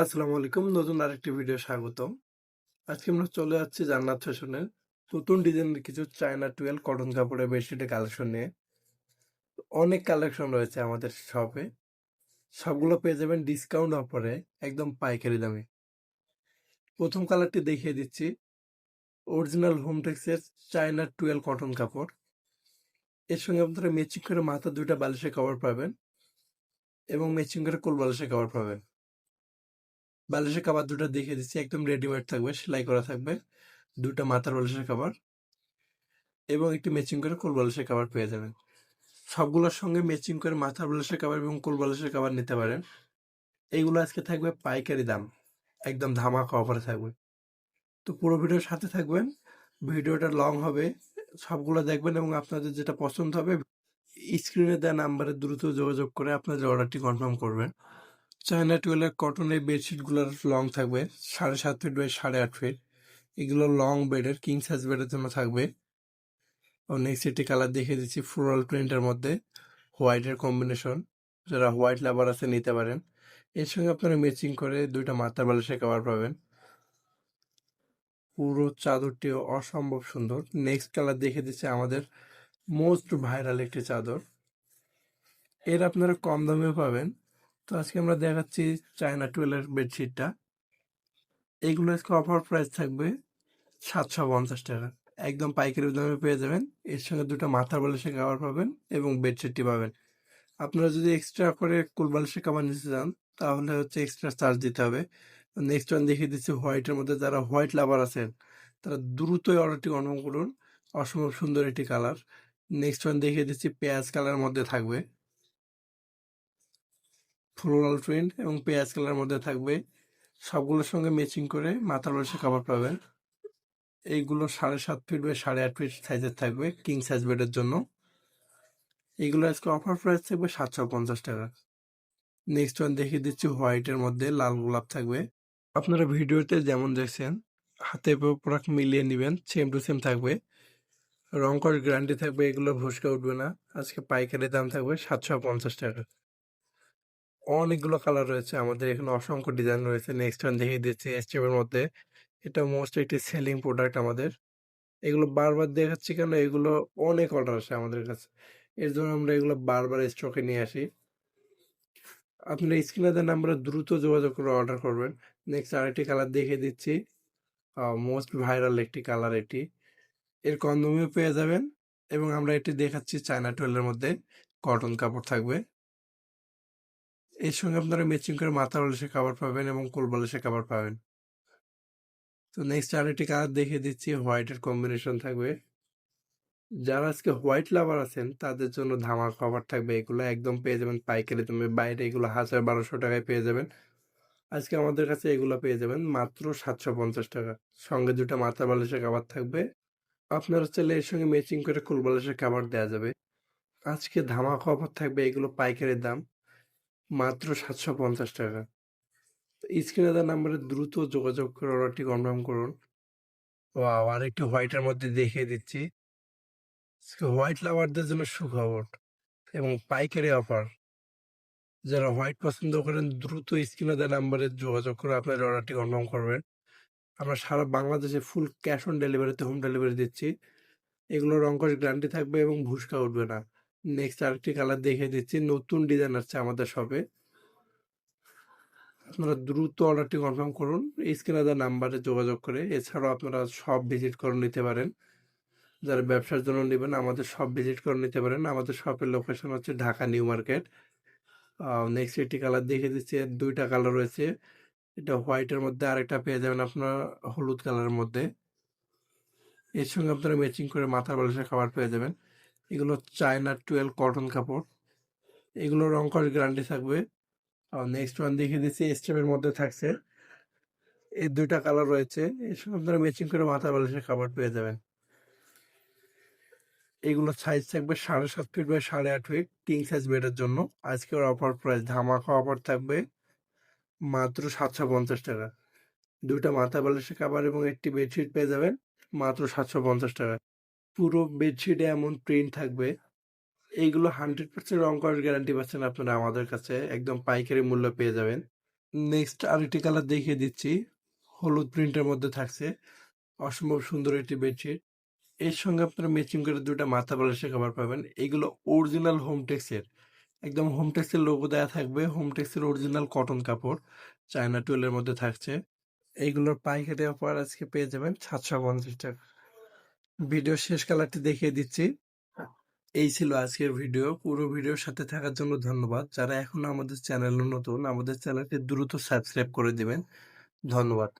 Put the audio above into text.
আসসালামু আলাইকুম। নতুন আরেকটি ভিডিও স্বাগতম। আজকে আমরা চলে যাচ্ছি জান্নাত ফ্যাশনের নতুন ডিজাইনের কিছু চায়না টুয়েলভ কটন কাপড়ের বেডশিটের কালেকশন নিয়ে। অনেক কালেকশন রয়েছে আমাদের শপে সবগুলো পেয়ে যাবেন ডিসকাউন্ট অফারে একদম পাইকারি দামে। প্রথম কালারটি দেখিয়ে দিচ্ছি। অরিজিনাল হোমটেক্সের চায়না টুয়েলভ কটন কাপড়। এর সঙ্গে আপনারা ম্যাচিং করে মাথা দুইটা বালিশের কভার পাবেন এবং ম্যাচিং করে কোল বালিশের কভার পাবেন। বালিশের কাবার দুটো দেখে দিচ্ছি, একদম রেডিমেড থাকবে, সেলাই করা থাকবে। দুটো মাথার বালিশের কাবার এবং একটি ম্যাচিং করে কোল বালিশের কাবার পেয়ে যাবেন। সবগুলোর সঙ্গে ম্যাচিং করে মাথার বালিশের কাবার এবং কোল বালিশের কাবার নিতে পারেন। এইগুলো আজকে থাকবে পাইকারি দাম, একদম ধামাকা অফারে থাকবে। তো পুরো ভিডিওর সাথে থাকবেন, ভিডিওটা লং হবে, সবগুলো দেখবেন এবং আপনাদের যেটা পছন্দ হবে স্ক্রিনে দেওয়া নাম্বারে দ্রুত যোগাযোগ করে আপনাদের অর্ডারটি কনফার্ম করবেন। চায়না টুয়েলের কটনের বেডশিটগুলোর লং থাকবে, সাড়ে সাত ফিট বাই সাড়ে আট ফিট এগুলো লং বেডের কিং সাইজ বেডের জন্য থাকবে। ও নেক্সট একটি কালার দেখিয়ে দিচ্ছি ফ্লোরাল প্রিন্টের মধ্যে হোয়াইটের কম্বিনেশন যারা হোয়াইট লাভার আছে, নিতে পারেন। এর সঙ্গে আপনারা ম্যাচিং করে দুইটা মাথার বালিশের কভার পাবেন। পুরো চাদরটি অসম্ভব সুন্দর। নেক্সট কালার দেখে দিচ্ছে আমাদের মোস্ট ভাইরাল একটি চাদর। এর আপনারা কম দামে পাবেন। তো আজকে আমরা দেখাচ্ছি চায়না টুয়েলের বেডশিটটা এইগুলো আজকে অফার প্রাইস থাকবে সাতশো পঞ্চাশ টাকা। একদম পাইকারি দামে পেয়ে যাবেন। এর সঙ্গে দুটো মাথার বালিশের কাভার পাবেন এবং বেডশিটটি পাবেন। আপনারা যদি এক্সট্রা করে কুল বালিশের কাভার নিতে চান, তাহলে হচ্ছে এক্সট্রা চার্জ দিতে হবে। নেক্সট ওয়ান দেখিয়ে দিচ্ছি হোয়াইটের মধ্যে যারা হোয়াইট লাভার আছেন, তারা দ্রুতই অর্ডারটি কনফার্ম করুন। অসম্ভব সুন্দর একটি কালার নেক্সট ওয়ান দেখিয়ে দিচ্ছি পেঁয়াজ কালারের মধ্যে থাকবে। ফ্লোরাল প্রিন্ট এবং পেঁয়াজ কালার মধ্যে থাকবে। সবগুলোর সঙ্গে ম্যাচিং করে মাথার বালিশের কাভার পাবেন। এইগুলো সাড়ে সাত ফিট বা সাড়ে আট ফিট সাইজের থাকবে কিং সাইজ বেডের জন্য। এইগুলো আজকে অফার প্রাইস থাকবে সাতশো পঞ্চাশ টাকা। নেক্সট ওয়ান দেখিয়ে দিচ্ছি হোয়াইটের মধ্যে লাল গোলাপ থাকবে। আপনারা ভিডিওতে যেমন দেখছেন, হাতে প্রোডাক্ট মিলিয়ে নেবেন সেম টু সেম থাকবে। রং কর গ্যারান্টি থাকবে, এগুলো ভুসকা উঠবে না। আজকে পাইকারি দাম থাকবে সাতশো পঞ্চাশ টাকা। অনেকগুলো কালার রয়েছে। আমাদের এখানে অসংখ্য ডিজাইন রয়েছে। নেক্সট ওয়ান দেখিয়ে দিচ্ছি এসটিএমের মধ্যে। এটা মোস্ট একটি সেলিং প্রোডাক্ট আমাদের। এগুলো বারবার দেখাচ্ছি কেন? এগুলো অনেক অর্ডার আসে আমাদের কাছে। এর জন্য আমরা এগুলো বারবার স্টকে নিয়ে আসি। আপনারা স্ক্রিনে দেওয়া নাম্বারে দ্রুত যোগাযোগ করে অর্ডার করবেন। নেক্সট আরেকটি কালার দেখিয়ে দিচ্ছি। মোস্ট ভাইরাল একটি কালার এটি। এর কম দামেও পেয়ে যাবেন এবং আমরা এটি দেখাচ্ছি চায়না টুয়েলের মধ্যে। কটন কাপড় থাকবে। এর সঙ্গে আপনারা ম্যাচিং করে মাথা বালিশের কাভার পাবেন এবং কোল বালিশের কাভার পাবেন। তো নেক্সট আরেকটি কালার দেখিয়ে দিচ্ছি হোয়াইটের কম্বিনেশন থাকবে। যারা আজকে হোয়াইট লাভার আছেন, তাদের জন্য ধামাক কভার থাকবে। এগুলো একদম পেয়ে যাবেন পাইকারি তুমি বাইরে এগুলো হাজার বারোশো টাকায় পেয়ে যাবেন। আজকে আমাদের কাছে এগুলো পেয়ে যাবেন মাত্র সাতশো পঞ্চাশ টাকা। সঙ্গে দুটো মাথা বালিশের খাবার থাকবে। আপনারা চাইলে এর সঙ্গে ম্যাচিং করে কুল বালিশের খাবার দেওয়া যাবে। আজকে ধামাক অফার থাকবে এগুলো পাইকারি দাম। মাত্র সাতশো পঞ্চাশ টাকা। স্ক্রিনে দেওয়া নাম্বারে দ্রুত যোগাযোগ করে অর্ডারটি কনফার্ম করুন। ও আর একটু হোয়াইটের মধ্যে দেখিয়ে দিচ্ছি। হোয়াইট লাভারদের জন্য সুখবর এবং পাইকারি অফার। যারা হোয়াইট পছন্দ করেন, দ্রুত স্ক্রিনে দেওয়া নাম্বারে যোগাযোগ করে আপনার অর্ডারটি কনফার্ম করবেন। আমরা সারা বাংলাদেশে ফুল ক্যাশ অন ডেলিভারিতে হোম ডেলিভারি দিচ্ছি। এগুলো রঙ্কশ গ্যারান্টি থাকবে এবং ভুসকা উঠবে না। নেক্সট আরেকটি কালার দেখিয়ে দিচ্ছি। নতুন ডিজাইন আসছে আমাদের শপে আপনারা দ্রুত অর্ডারটি কনফার্ম করুন। স্ক্রিনে দেওয়া নাম্বারে যোগাযোগ করে। এছাড়াও আপনারা সব ভিজিট করে নিতে পারেন। যারা ব্যবসার জন্য নেবেন, আমাদের সব ভিজিট করে নিতে পারেন। আমাদের শপের লোকেশন হচ্ছে ঢাকা নিউ মার্কেট। নেক্সট একটি কালার দেখিয়ে দিচ্ছি। দুইটা কালার রয়েছে। এটা হোয়াইটের মধ্যে আরেকটা পেয়ে যাবেন আপনার হলুদ কালারের মধ্যে। এর সঙ্গে আপনারা ম্যাচিং করে মাথার বালিশের খাবার পেয়ে যাবেন। এগুলো চায়না টুয়েলভ কটন কাপড়। এগুলো রং করার গ্যারান্টি থাকবে। আর নেক্সট ওয়ান দেখিয়ে দিচ্ছি স্টেপের মধ্যে থাকছে। এই দুইটা কালার রয়েছে। সঙ্গে আপনারা ম্যাচিং করে মাথা বালিশের খাবার পেয়ে যাবেন। এগুলো সাইজ থাকবে সাড়ে সাত ফিট বাই সাড়ে আট ফিট কিং সাইজ বেডের জন্য। আজকের অফার প্রাইস ধামাকা অফার থাকবে মাত্র সাতশো পঞ্চাশ টাকা। দুইটা মাথা বালিশের খাবার এবং একটি বেডশিট পেয়ে যাবেন মাত্র সাতশো পঞ্চাশ টাকা। পুরো বেডশিটে এমন প্রিন্ট থাকবে। এইগুলো হান্ড্রেড পার্সেন্ট রং করার গ্যারান্টি পাচ্ছেন আপনারা আমাদের কাছে। একদম পাইকারি মূল্য পেয়ে যাবেন। নেক্সট আরেকটি কালার দেখিয়ে দিচ্ছি। হলুদ প্রিন্টের মধ্যে থাকছে। অসম্ভব সুন্দর একটি বেডশিট এর সঙ্গে আপনারা ম্যাচিং করে দুটো মাথা বালিশের কভার পাবেন। এগুলো অরিজিনাল হোমটেক্সের একদম হোমটেক্সের লোগো দেওয়া থাকবে। হোমটেক্সের অরিজিনাল কটন কাপড়। চায়না টুয়েলের মধ্যে থাকছে। এইগুলোর পাইকারি অফার আজকে পেয়ে যাবেন সাতশো পঞ্চাশ টাকা। ভিডিও শেষ কালারটি দেখিয়ে দিচ্ছি। এই ছিল আজকের ভিডিও। পুরো ভিডিওর সাথে থাকার জন্য ধন্যবাদ। যারা এখন আমাদের চ্যানেলে নতুন, আমাদের চ্যানেলটি দ্রুত সাবস্ক্রাইব করে দিবেন। ধন্যবাদ।